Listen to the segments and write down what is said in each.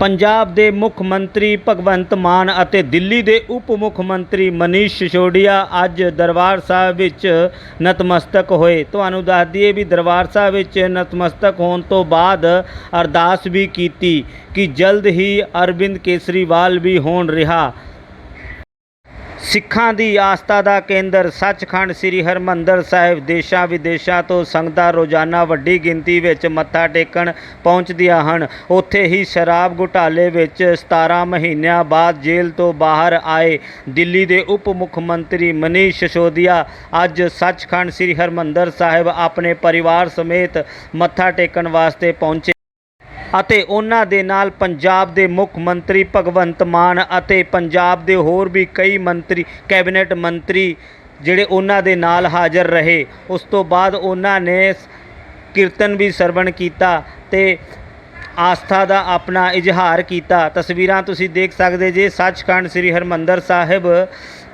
ਪੰਜਾਬ ਦੇ ਮੁੱਖ ਮੰਤਰੀ ਭਗਵੰਤ ਮਾਨ ਅਤੇ ਦਿੱਲੀ ਦੇ ਉਪ ਮੁੱਖ ਮੰਤਰੀ ਮਨੀਸ਼ ਸਿਸ਼ੋਡੀਆ ਅੱਜ ਦਰਬਾਰ ਸਾਹਿਬ ਵਿੱਚ ਨਤਮਸਤਕ ਹੋਏ। ਤੁਹਾਨੂੰ ਦੱਸ ਦਈਏ ਵੀ ਦਰਬਾਰ ਸਾਹਿਬ ਵਿੱਚ ਨਤਮਸਤਕ ਹੋਣ ਤੋਂ ਬਾਅਦ ਅਰਦਾਸ ਵੀ ਕੀਤੀ ਕਿ ਜਲਦ ਹੀ ਅਰਵਿੰਦ ਕੇਸਰੀਵਾਲ ਵੀ ਹੋਣ ਰਿਹਾ। ਸਿੱਖਾਂ ਦੀ ਆਸਥਾ ਦਾ ਕੇਂਦਰ ਸੱਚਖੰਡ ਸ੍ਰੀ ਹਰਮੰਦਰ ਸਾਹਿਬ, ਦੇਸ਼ਾਂ ਵਿਦੇਸ਼ਾਂ ਤੋਂ ਸੰਗਤਾਂ ਰੋਜ਼ਾਨਾ ਵੱਡੀ ਗਿਣਤੀ ਵਿੱਚ ਮੱਥਾ ਟੇਕਣ ਪਹੁੰਚਦੀਆਂ ਹਨ। ਉੱਥੇ ਹੀ ਸ਼ਰਾਬ ਘੁਟਾਲੇ ਵਿੱਚ 17 ਮਹੀਨਿਆਂ ਬਾਅਦ ਜੇਲ੍ਹ ਤੋਂ ਬਾਹਰ ਆਏ ਦਿੱਲੀ ਦੇ ਉਪ ਮੁੱਖ ਮੰਤਰੀ ਮਨੀਸ਼ ਸਿਸੋਦੀਆ ਅੱਜ ਸੱਚਖੰਡ ਸ੍ਰੀ ਹਰਮੰਦਰ ਸਾਹਿਬ ਆਪਣੇ ਪਰਿਵਾਰ ਸਮੇਤ ਮੱਥਾ ਟੇਕਣ ਵਾਸਤੇ ਪਹੁੰਚੇ। ਅਤੇ ਉਹਨਾਂ ਦੇ ਨਾਲ ਪੰਜਾਬ ਦੇ ਮੁੱਖ ਮੰਤਰੀ ਭਗਵੰਤ ਮਾਨ ਅਤੇ ਪੰਜਾਬ ਦੇ ਹੋਰ ਵੀ ਕਈ ਮੰਤਰੀ, ਕੈਬਨਿਟ ਮੰਤਰੀ ਜਿਹੜੇ ਉਹਨਾਂ ਦੇ ਨਾਲ ਹਾਜ਼ਰ ਰਹੇ। ਉਸ ਤੋਂ ਬਾਅਦ ਉਹਨਾਂ ਨੇ ਕੀਰਤਨ ਵੀ ਸਰਵਣ ਕੀਤਾ ਤੇ ਆਸਥਾ ਦਾ ਆਪਣਾ ਇਜ਼ਹਾਰ ਕੀਤਾ। ਤਸਵੀਰਾਂ ਤੁਸੀਂ ਦੇਖ ਸਕਦੇ ਜੇ, ਸੱਚਖੰਡ ਸ੍ਰੀ ਹਰਮੰਦਰ ਸਾਹਿਬ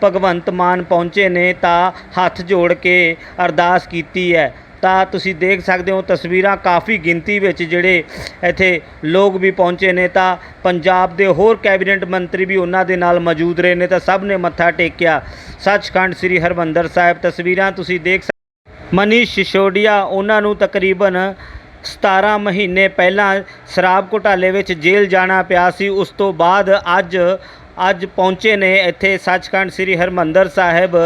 ਭਗਵੰਤ ਮਾਨ ਪਹੁੰਚੇ ਨੇ ਤਾਂ ਹੱਥ ਜੋੜ ਕੇ ਅਰਦਾਸ ਕੀਤੀ ਹੈ। ਤਾਂ ਤੁਸੀਂ ਦੇਖ ਸਕਦੇ ਹੋ ਤਸਵੀਰਾਂ ਕਾਫੀ ਗਿਣਤੀ ਵਿੱਚ ਜਿਹੜੇ ਇੱਥੇ ਲੋਕ ਵੀ ਪਹੁੰਚੇ ਨੇ ਤਾਂ ਪੰਜਾਬ ਦੇ ਹੋਰ ਕੈਬਨਿਟ ਮੰਤਰੀ ਵੀ ਉਹਨਾਂ ਦੇ ਨਾਲ ਮੌਜੂਦ ਰਹੇ ਨੇ ਤਾਂ ਸਭ ਨੇ ਮੱਥਾ ਟੇਕਿਆ। ਸੱਚਖੰਡ ਸ੍ਰੀ ਹਰਮੰਦਰ ਸਾਹਿਬ ਤਸਵੀਰਾਂ ਤੁਸੀਂ ਦੇਖ ਸਕ- ਮਨੀਸ਼ ਸਿਸੋਦੀਆ, ਉਹਨਾਂ ਨੂੰ ਤਕਰੀਬਨ 17 ਮਹੀਨੇ ਪਹਿਲਾਂ ਸ਼ਰਾਬ ਘੁਟਾਲੇ ਵਿੱਚ ਜੇਲ੍ਹ ਜਾਣਾ ਪਿਆ ਸੀ। ਉਸ ਤੋਂ ਬਾਅਦ ਅੱਜ ਅੱਜ ਪਹੁੰਚੇ ਨੇ ਇੱਥੇ ਸੱਚਖੰਡ ਸ੍ਰੀ ਹਰਮੰਦਰ ਸਾਹਿਬ।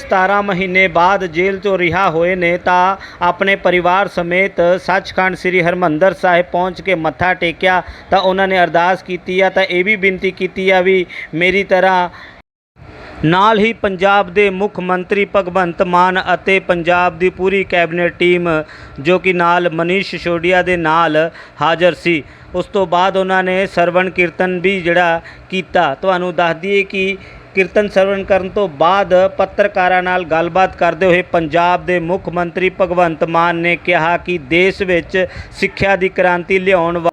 17 ਮਹੀਨੇ ਬਾਅਦ ਜੇਲ੍ਹ ਤੋਂ ਰਿਹਾ ਹੋਏ ਨੇ ਤਾਂ ਆਪਣੇ ਪਰਿਵਾਰ ਸਮੇਤ ਸੱਚਖੰਡ ਸ੍ਰੀ ਹਰਮੰਦਰ ਸਾਹਿਬ ਪਹੁੰਚ ਕੇ ਮੱਥਾ ਟੇਕਿਆ ਤਾਂ ਉਹਨਾਂ ਨੇ ਅਰਦਾਸ ਕੀਤੀ ਆ। ਤਾਂ ਇਹ ਵੀ ਬੇਨਤੀ ਕੀਤੀ ਆ ਵੀ ਮੇਰੀ ਤਰ੍ਹਾਂ ਨਾਲ ਹੀ ਪੰਜਾਬ ਦੇ ਮੁੱਖ ਮੰਤਰੀ ਭਗਵੰਤ ਮਾਨ ਅਤੇ ਪੰਜਾਬ ਦੀ ਪੂਰੀ ਕੈਬਨਿਟ ਟੀਮ, ਜੋ ਕਿ ਨਾਲ ਮਨੀਸ਼ ਸਿਸੋਦੀਆ ਦੇ ਨਾਲ ਹਾਜ਼ਰ ਸੀ। ਉਸ ਤੋਂ ਬਾਅਦ ਉਹਨਾਂ ਨੇ ਸਰਵਣ ਕੀਰਤਨ ਵੀ ਜਿਹੜਾ ਕੀਤਾ। ਤੁਹਾਨੂੰ ਦੱਸ ਦਈਏ ਕਿ ਕੀਰਤਨ ਸਰਵਣ ਕਰਨ ਤੋਂ ਬਾਅਦ ਪੱਤਰਕਾਰਾਂ ਨਾਲ ਗੱਲਬਾਤ ਕਰਦੇ ਹੋਏ ਪੰਜਾਬ ਦੇ ਮੁੱਖ ਮੰਤਰੀ ਭਗਵੰਤ ਮਾਨ ਨੇ ਕਿਹਾ ਕਿ ਦੇਸ਼ ਵਿੱਚ ਸਿੱਖਿਆ ਦੀ ਕ੍ਰਾਂਤੀ ਲਿਆਉਣ ਵਾ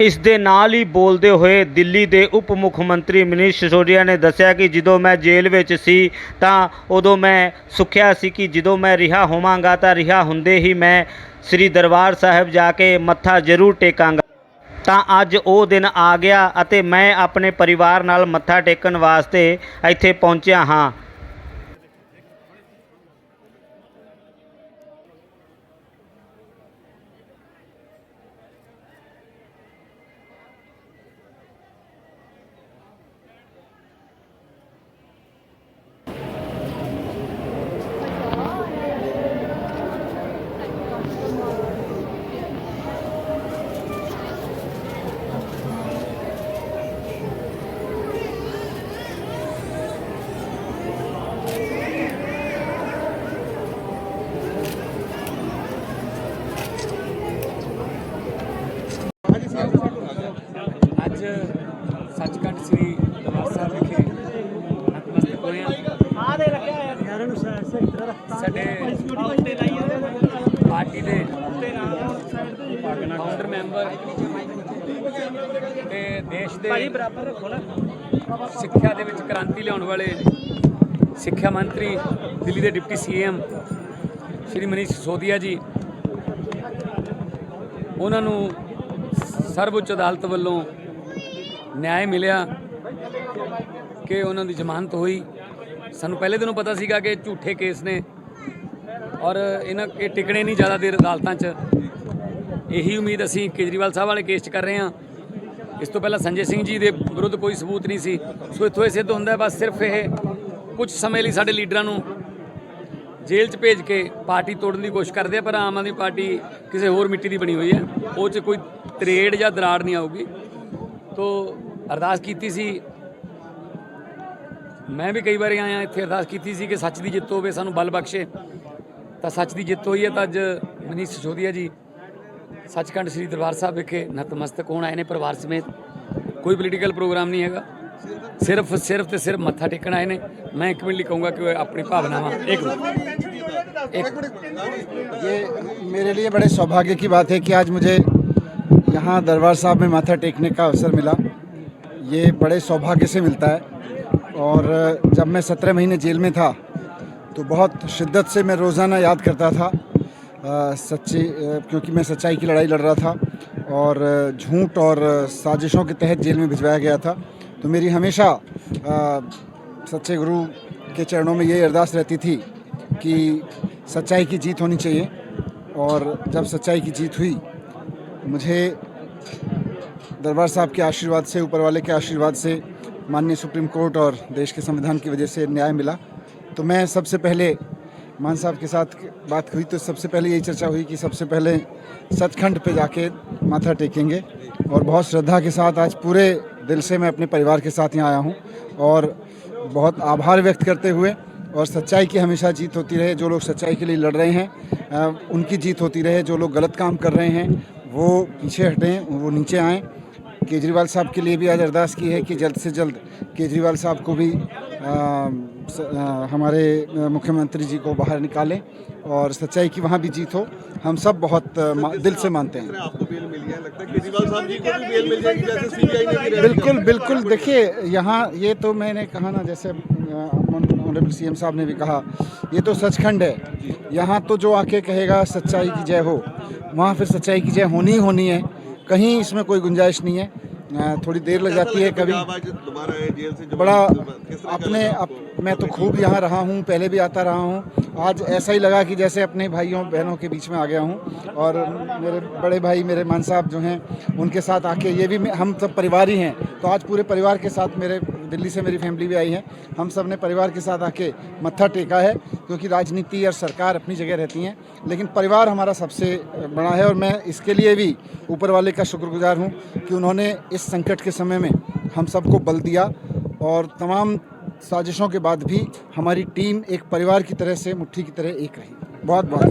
ਇਸ ਦੇ ਨਾਲ ਹੀ ਬੋਲਦੇ ਹੋਏ ਦਿੱਲੀ ਦੇ ਉਪ ਮੁੱਖ ਮੰਤਰੀ ਮਨੀਸ਼ ਸਿਸੋਦੀਆ ਨੇ ਦੱਸਿਆ ਕਿ ਜਦੋਂ ਮੈਂ ਜੇਲ੍ਹ ਵਿੱਚ ਸੀ ਤਾਂ ਉਦੋਂ ਮੈਂ ਸੁਖਿਆ ਸੀ ਕਿ ਜਦੋਂ ਮੈਂ ਰਿਹਾ ਹੋਵਾਂਗਾ ਤਾਂ ਰਿਹਾ ਹੁੰਦੇ ਹੀ ਮੈਂ ਸ੍ਰੀ ਦਰਬਾਰ ਸਾਹਿਬ ਜਾ ਕੇ ਮੱਥਾ ਜ਼ਰੂਰ ਟੇਕਾਂਗਾ। ਤਾਂ ਅੱਜ ਉਹ ਦਿਨ ਆ ਗਿਆ ਅਤੇ ਮੈਂ ਆਪਣੇ ਪਰਿਵਾਰ ਨਾਲ ਮੱਥਾ ਟੇਕਣ ਵਾਸਤੇ ਇੱਥੇ ਪਹੁੰਚਿਆ ਹਾਂ ਅੱਜ ਸੱਚਖੰਡ ਸ੍ਰੀ ਦਰਬਾਰ ਸਾਹਿਬ ਵਿਖੇ ਨਤਮਸਤਕ ਹੋਏ ਹਾਂ। ਸਾਡੇ ਪਾਰਟੀ ਦੇ ਫਾਊਂਡਰ ਮੈਂਬਰ ਤੇ ਦੇਸ਼ ਦੇ ਸਿੱਖਿਆ ਦੇ ਵਿੱਚ ਕ੍ਰਾਂਤੀ ਲਿਆਉਣ ਵਾਲੇ ਸਿੱਖਿਆ ਮੰਤਰੀ ਦਿੱਲੀ ਦੇ ਡਿਪਟੀ ਸੀਐਮ ਸ਼੍ਰੀ ਮਨੀਸ਼ ਸਿਸੋਦੀਆ ਜੀ ਉਹਨਾਂ ਨੂੰ ਸਰਵਉੱਚ ਅਦਾਲਤ ਵੱਲੋਂ ਨਿਆਂ ਮਿਲਿਆ ਕਿ ਉਹਨਾਂ ਦੀ ਜ਼ਮਾਨਤ ਹੋਈ। ਸਾਨੂੰ ਪਹਿਲੇ ਦਿਨੋਂ ਪਤਾ ਸੀਗਾ ਕਿ ਝੂਠੇ ਕੇਸ ਨੇ ਔਰ ਇਹਨਾਂ ਇਹ ਟਿਕਣੇ ਨਹੀਂ ਜ਼ਿਆਦਾ ਦੇਰ ਅਦਾਲਤਾਂ 'ਚ। ਇਹੀ ਉਮੀਦ ਅਸੀਂ ਕੇਜਰੀਵਾਲ ਸਾਹਿਬ ਵਾਲੇ ਕੇਸ 'ਚ ਕਰ ਰਹੇ ਹਾਂ। ਇਸ ਤੋਂ ਪਹਿਲਾਂ ਸੰਜੇ ਸਿੰਘ ਜੀ ਦੇ ਵਿਰੁੱਧ ਕੋਈ ਸਬੂਤ ਨਹੀਂ ਸੀ। ਸੋ ਇੱਥੋਂ ਇਹ ਸਿੱਧ ਹੁੰਦਾ ਬਸ ਸਿਰਫ ਇਹ ਕੁਝ ਸਮੇਂ ਲਈ ਸਾਡੇ ਲੀਡਰਾਂ ਨੂੰ ਜੇਲ੍ਹ 'ਚ ਭੇਜ ਕੇ ਪਾਰਟੀ ਤੋੜਨ ਦੀ ਕੋਸ਼ਿਸ਼ ਕਰਦੇ ਆ, ਪਰ ਆਮ ਆਦਮੀ ਪਾਰਟੀ ਕਿਸੇ ਹੋਰ ਮਿੱਟੀ ਦੀ ਬਣੀ ਹੋਈ ਹੈ। ਉਹ 'ਚ ਕੋਈ ਤਰੇੜ ਜਾਂ ਦਰਾੜ ਨਹੀਂ ਆਊਗੀ। ਤੋ ਅਰਦਾਸ ਕੀਤੀ ਸੀ ਮੈਂ ਵੀ ਕਈ ਵਾਰੀ ਆਇਆ ਇੱਥੇ ਅਰਦਾਸ ਕੀਤੀ ਸੀ ਕਿ ਸੱਚ ਦੀ ਜਿੱਤ ਹੋਵੇ ਸਾਨੂੰ ਬਲ ਬਖਸ਼ੇ ਤਾਂ ਸੱਚ ਦੀ ਜਿੱਤ ਹੋਈ ਹੈ ਤਾਂ ਅੱਜ ਮਨੀਸ਼ ਸਿਸੋਦੀਆ ਜੀ ਸੱਚਖੰਡ ਸ੍ਰੀ ਦਰਬਾਰ ਸਾਹਿਬ ਵਿਖੇ ਨਤਮਸਤਕ ਹੋਣ ਆਏ ਨੇ ਪਰਿਵਾਰ ਸਮੇਤ ਕੋਈ ਪੋਲੀਟੀਕਲ ਪ੍ਰੋਗਰਾਮ ਨਹੀਂ ਹੈਗਾ ਸਿਰਫ ਸਿਰਫ ਤੇ ਸਿਰਫ ਮੱਥਾ ਟੇਕਣ ਆਏ ਨੇ ਮੈਂ ਇੱਕ ਮਿੰਟ ਲਈ ਕਹੂੰਗਾ ਕਿ ਉਹ ਆਪਣੀ ਭਾਵਨਾਵਾਂ ਇੱਕ ਮਿੰਟ ये मेरे लिए बड़े सौभाग्य की बात है कि आज मुझे यहाँ दरबार साहब में माथा टेकने का अवसर मिला ये बड़े सौभाग्य से मिलता है। और जब मैं सत्रह महीने जेल में था तो बहुत शिद्दत से मैं रोज़ाना याद करता था। सच्ची क्योंकि मैं सच्चाई की लड़ाई लड़ रहा था और झूठ और साजिशों के तहत जेल में भिजवाया गया था। तो मेरी हमेशा अ, सच्चे गुरु के चरणों में ये अरदास रहती थी कि सच्चाई की जीत होनी चाहिए। और जब सच्चाई की जीत हुई मुझे दरबार साहब के आशीर्वाद से, ऊपर वाले के आशीर्वाद से माननीय सुप्रीम कोर्ट और देश के संविधान की वजह से न्याय मिला। तो मैं सबसे पहले मान साहब के साथ बात हुई तो सबसे पहले यही चर्चा हुई कि सबसे पहले सचखंड पे जाके माथा टेकेंगे और बहुत श्रद्धा के साथ आज पूरे दिल से मैं अपने परिवार के साथ यहाँ आया हूँ और बहुत आभार व्यक्त करते हुए और सच्चाई की हमेशा जीत होती रहे, जो लोग सच्चाई के लिए लड़ रहे हैं उनकी जीत होती रहे, जो लोग गलत काम कर रहे हैं, वो पीछे हटें, वो नीचे आएँ। केजरीवाल साहब के लिए भी आज अरदास की है कि जल्द से जल्द केजरीवाल साहब को भी आ, स, आ, हमारे मुख्यमंत्री जी को बाहर निकालें और सच्चाई की वहाँ भी जीत हो। हम सब बहुत दिल से मानते हैं। आपको बेल मिल गया लगता है केजरीवाल साहब जी को भी बेल मिल जाएगी जैसे सीबीआई ने बिल्कुल बिल्कुल। देखिए यहाँ ये तो मैंने कहा ना जैसे ऑनरेबल सीएम साहब ने भी कहा ये तो सचखंड है। यहाँ तो जो आके कहेगा सच्चाई की जय हो वहाँ फिर सच्चाई की जय होनी ही होनी है। कहीं इसमें कोई गुंजाइश नहीं है। थोड़ी देर लग जाती है कभी। बड़ा अपने अप, मैं तो खूब यहाँ रहा हूँ पहले भी आता रहा हूँ। आज ऐसा ही लगा कि जैसे अपने भाइयों बहनों के बीच में आ गया हूँ। और मेरे बड़े भाई मेरे मान साहब जो हैं उनके साथ आके ये भी हम सब परिवार ही हैं। तो आज पूरे परिवार के साथ मेरे दिल्ली से मेरी फैमिली भी आई है। हम सबने परिवार के साथ आके मत्था टेका है, क्योंकि राजनीति और सरकार अपनी जगह रहती हैं। लेकिन परिवार हमारा सबसे बड़ा है और मैं इसके लिए भी ऊपर वाले का शुक्रगुजार हूँ कि उन्होंने इस संकट के समय में हम सबको बल दिया और तमाम साजिशों के बाद भी हमारी टीम एक परिवार की तरह से, मुट्ठी की तरह एक रही। बहुत बहुत।